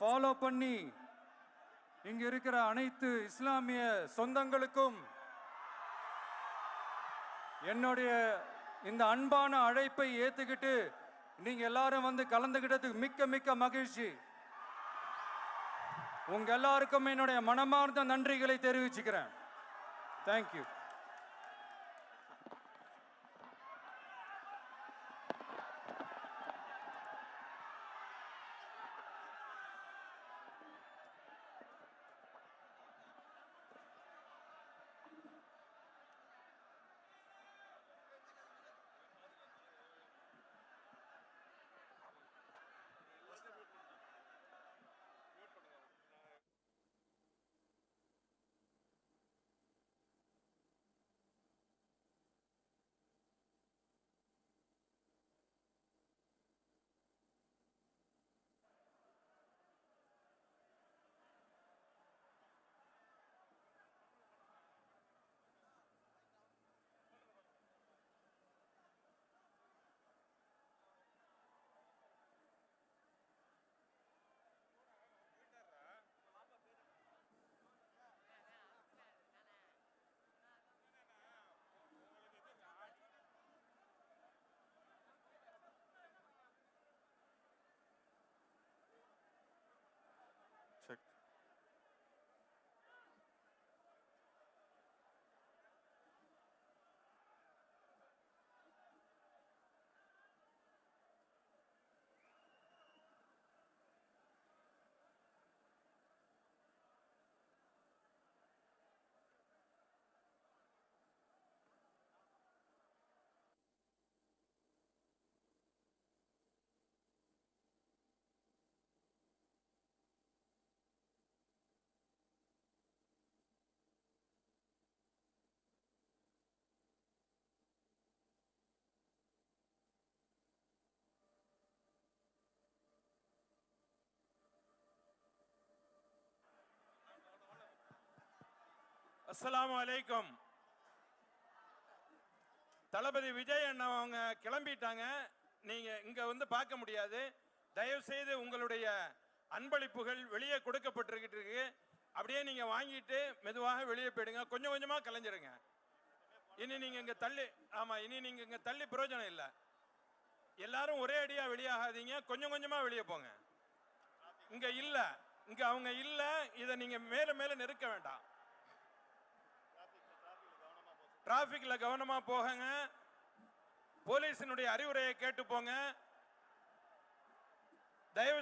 Follow பண்ணி இங்க இருக்கிற அனைத்து இஸ்லாமிய சொந்தங்களுக்கும் என்னுடைய இந்த அன்பான அழைப்பை ஏத்துக்கிட்டு நீங்க எல்லாரும் வந்து கலந்துகிட்டதுக்கு மிக்க மிக்க மகிழ்ச்சி. உங்க எல்லாருக்கும் என்னுடைய மனமார்ந்த நன்றிகளை தெரிவிச்சுக்கிறேன். தேங்க்யூ அஸ்லாம் அலைக்கும். தளபதி விஜய் அண்ணா அவங்க கிளம்பிட்டாங்க. நீங்க இங்க வந்து பார்க்க முடியாது. தயவு செய்து உங்களுடைய அன்பளிப்புகள் வெளியே கொடுக்கப்பட்டிருக்கிட்டு இருக்கு. அப்படியே நீங்க வாங்கிட்டு மெதுவாக வெளியே போயிடுங்க. கொஞ்சம் கொஞ்சமா கலைஞ்சிருங்க. இனி நீங்க இங்க தள்ளி ஆமா இனி நீங்க இங்க தள்ளி பிரயோஜனம் இல்லை. எல்லாரும் ஒரே அடியா வெளியாகாதீங்க. கொஞ்சம் கொஞ்சமா வெளியே போங்க. இங்க இல்ல இங்க அவங்க இல்ல. இதை நீங்க மேல மேல நெருக்க வேண்டாம். டிராபிக்ல கவனமா போகங்க. போலீஸினுடைய அறிவுரையை கேட்டு போங்க தயவு